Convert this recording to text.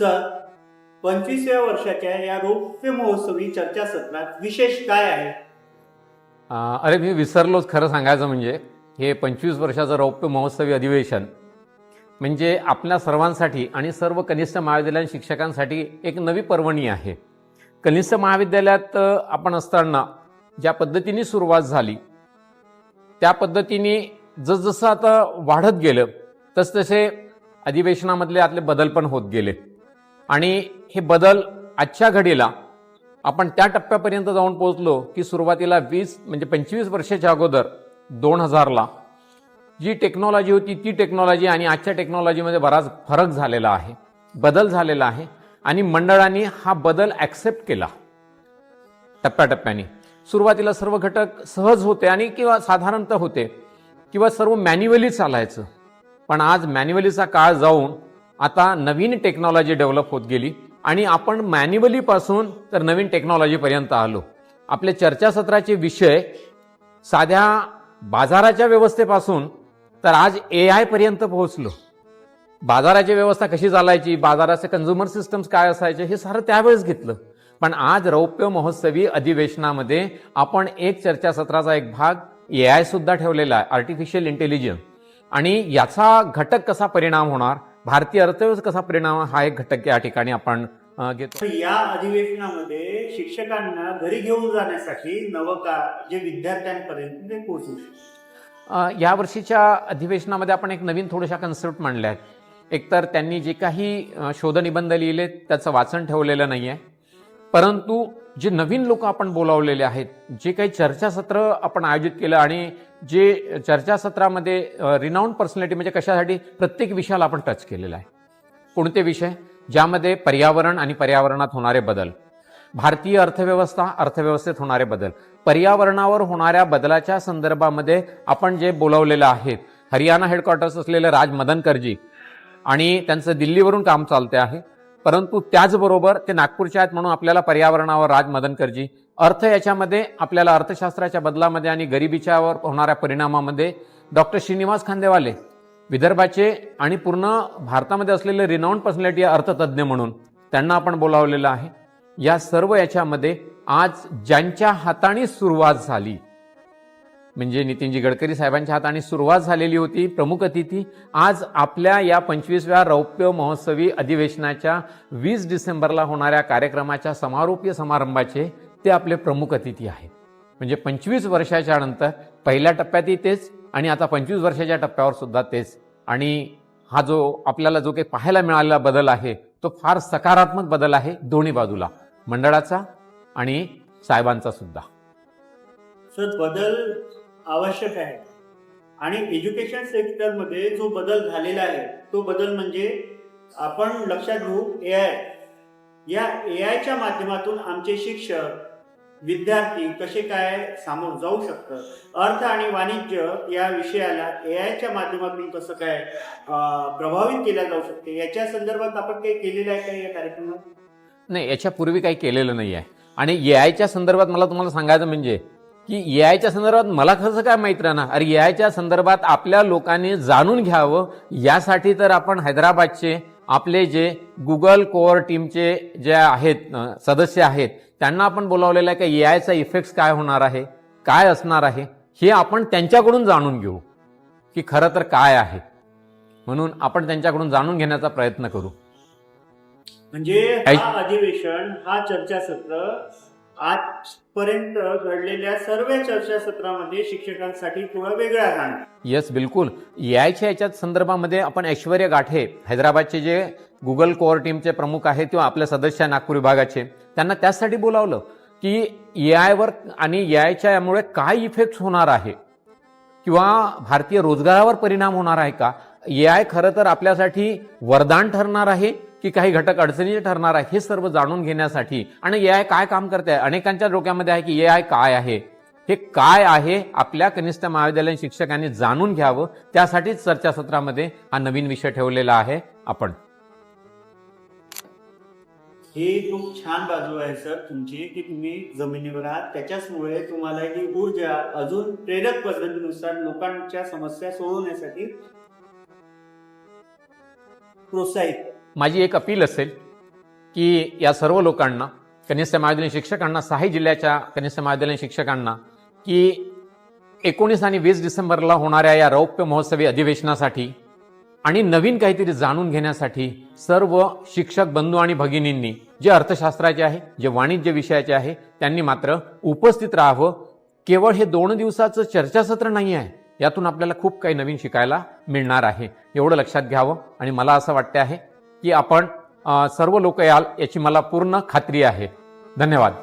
Sir पंचवीसव्या वर्षाच्या या रौप्य महोत्सवी चर्चासत्रात विशेष काय आहे? अरे मी विसरलोच खरं सांगायचं म्हणजे हे पंचवीस वर्षाचं रौप्य महोत्सवी अधिवेशन म्हणजे आपल्या सर्वांसाठी आणि सर्व कनिष्ठ महाविद्यालयीन शिक्षकांसाठी एक नवी पर्वणी आहे. कनिष्ठ महाविद्यालयात आपण असताना ज्या पद्धतीने सुरुवात झाली त्या पद्धतीने जसजसं आता वाढत गेलं तसतसे अधिवेशनामधले आतले बदल पण होत गेले. आणि हे बदल आजच्या घडीला आपण त्या टप्प्यापर्यंत जाऊन पोहोचलो की सुरुवातीला वीस म्हणजे पंचवीस वर्षाच्या अगोदर दोन हजारला जी टेक्नॉलॉजी होती ती टेक्नॉलॉजी आणि आजच्या टेक्नॉलॉजीमध्ये बराच फरक झालेला आहे बदल झालेला आहे आणि मंडळांनी हा बदल ॲक्सेप्ट केला. टप्प्याटप्प्याने. सुरुवातीला सर्व घटक सहज होते आणि किंवा साधारणतः होते किंवा सर्व मॅन्युअली चालायचं. पण आज मॅन्युअलीचा काळ जाऊन आता नवीन टेक्नॉलॉजी डेव्हलप होत गेली आणि आपण मॅन्युअलीपासून तर नवीन टेक्नॉलॉजीपर्यंत आलो. आपल्या चर्चासत्राचे विषय साध्या बाजाराच्या व्यवस्थेपासून तर आज ए आयपर्यंत पोहोचलो. बाजाराची व्यवस्था कशी चालायची बाजाराचे कन्झ्युमर सिस्टम्स काय असायचे हे सारं त्यावेळेस घेतलं. पण आज रौप्य महोत्सवी अधिवेशनामध्ये आपण एक चर्चासत्राचा एक भाग ए आय सुद्धा ठेवलेला आहे आर्टिफिशियल इंटेलिजन्स आणि याचा घटक कसा परिणाम होणार भारतीय अर्थव्यवस्था कसा परिणाम हा एक घटक या ठिकाणी आपण घेतो. या अधिवेशनामध्ये शिक्षकांना घरी घेऊन जाण्यासाठी नवका जे विद्यार्थ्यांपर्यंत ते पोहोचू या वर्षीच्या अधिवेशनामध्ये आपण एक नवीन थोड्याशा कन्सेप्ट मांडल्या. आहेत एकतर त्यांनी जे काही शोधनिबंध लिहिले त्याचं वाचन ठेवलेलं नाही आहे परंतु जे नवीन लोक आपण बोलावलेले आहेत जे काही चर्चासत्र आपण आयोजित केलं आणि जे चर्चासत्रामध्ये रिनाऊंड पर्सनॅलिटी म्हणजे कशासाठी? प्रत्येक विषयाला आपण टच केलेला आहे. कोणते विषय? ज्यामध्ये पर्यावरण आणि पर्यावरणात होणारे बदल. भारतीय अर्थव्यवस्था अर्थव्यवस्थेत होणारे बदल. पर्यावरणावर होणाऱ्या बदलाच्या संदर्भामध्ये आपण जे बोलावलेलं आहेत हरियाणा हेडक्वार्टर्स असलेले राज मदनकरजी आणि त्यांचं दिल्लीवरून काम चालते आहे. परंतु त्याचबरोबर ते नागपूरचे आहेत म्हणून आपल्याला पर्यावरणावर राज मदनकरजी. अर्थ याच्यामध्ये आपल्याला अर्थशास्त्राच्या बदलामध्ये आणि गरिबीच्यावर होणाऱ्या परिणामामध्ये डॉक्टर श्रीनिवास खांदेवाले विदर्भाचे आणि पूर्ण भारतामध्ये असलेले रिनाऊंड पर्सनॅलिटी अर्थतज्ज्ञ म्हणून त्यांना आपण बोलावलेलं आहे. या सर्व याच्यामध्ये आज ज्यांच्या हाताने सुरुवात झाली म्हणजे नितीनजी गडकरी साहेबांच्या हाताने सुरुवात झालेली होती प्रमुख अतिथी. आज आपल्या या पंचवीसव्या रौप्य महोत्सवी अधिवेशनाच्या वीस डिसेंबरला होणाऱ्या कार्यक्रमाच्या समारोपीय समारंभाचे ते आपले प्रमुख अतिथी आहेत. म्हणजे पंचवीस वर्षाच्या नंतर पहिल्या टप्प्यातही तेच आणि आता पंचवीस वर्षाच्या टप्प्यावर सुद्धा तेच. आणि हा जो आपल्याला जो काही पाहायला मिळालेला बदल आहे तो फार सकारात्मक बदल आहे दोन्ही बाजूला मंडळाचा आणि साहेबांचा सुद्धा. सर बदल आवश्यक आहे. आणि एज्युकेशन सेक्टरमध्ये जो बदल झालेला आहे तो बदल म्हणजे आपण लक्षात घेऊ ए आय या ए आयच्या माध्यमातून आमचे शिक्षक विद्यार्थी कसे काय सामोर जाऊ शकतं अर्थ आणि वाणिज्य या विषयाला ए आयच्या माध्यमातून कसं काय प्रभावित केल्या जाऊ शकते? याच्या संदर्भात आपण काही केलेलं आहे का या कार्यक्रमात? नाही याच्यापूर्वी काही केलेलं नाही आहे आणि ए आयच्या संदर्भात मला तुम्हाला सांगायचं म्हणजे की ए आयच्या संदर्भात मला कसं काय माहीत राहणार? अरे ए आयच्या संदर्भात आपल्या लोकांनी जाणून घ्यावं. यासाठी तर आपण हैदराबादचे आपले जे गुगल कोअर टीमचे जे आहेत सदस्य आहेत त्यांना आपण बोलावलेलं आहे की ए आयचा इफेक्ट्स काय होणार आहे काय असणार आहे हे आपण त्यांच्याकडून जाणून घेऊ की खरं तर काय आहे. म्हणून आपण त्यांच्याकडून जाणून घेण्याचा प्रयत्न करू. म्हणजे अधिवेशन हा चर्चासत्र आजपर्यंत घडलेल्या सर्व चर्चासत्रामध्ये शिक्षकांसाठी थोडा वेगळा राहणार येस बिलकुल. यायच्या याच्यात संदर्भामध्ये आपण ऐश्वर्य गाठे हैदराबादचे जे गुगल कोअर टीमचे प्रमुख आहेत किंवा आपल्या सदस्य नागपूर विभागाचे त्यांना त्याचसाठी बोलावलं की ए आयवर आणि ए आयच्या यामुळे काय इफेक्ट होणार आहे? किंवा भारतीय रोजगारावर परिणाम होणार आहे का? ए आय खरं तर आपल्यासाठी वरदान ठरणार आहे? की काही घटक अडचणीचे ठरणार आहे हे सर्व जाणून घेण्यासाठी. आणि ए आय काय काम करते अनेकांच्या डोक्यामध्ये आहे की ए आय काय आहे? हे काय आहे? आपल्या कनिष्ठ महाविद्यालयीन शिक्षकांनी जाणून घ्यावं. त्यासाठीच चर्चासत्रामध्ये हा नवीन विषय ठेवलेला आहे आपण. ही खूप छान बाजू आहे सर. तुमची की तुम्ही जमिनीवर आहात. त्याच्याचमुळे तुम्हाला ही ऊर्जा अजून प्रेरक पद्धतीनुसार लोकांच्या समस्या सोडवण्यासाठी प्रोत्साहित माझी एक अपील असेल की या सर्व लोकांना कनिष्ठ महाविद्यालयीन शिक्षकांना सहाही जिल्ह्याच्या कनिष्ठ महाविद्यालयीन शिक्षकांना की एकोणीस आणि वीस डिसेंबरला होणाऱ्या या रौप्य महोत्सवी अधिवेशनासाठी आणि नवीन काहीतरी जाणून घेण्यासाठी सर्व शिक्षक बंधू आणि भगिनींनी जे अर्थशास्त्राचे आहे जे वाणिज्य विषयाचे आहे त्यांनी मात्र उपस्थित राहावं. केवळ हे दोन दिवसाचं चर्चासत्र नाही आहे यातून आपल्याला खूप काही नवीन शिकायला मिळणार आहे. एवढं लक्षात घ्यावं आणि मला असं वाटते आहे की आपण सर्व लोक याल याची मला पूर्ण खात्री आहे. धन्यवाद.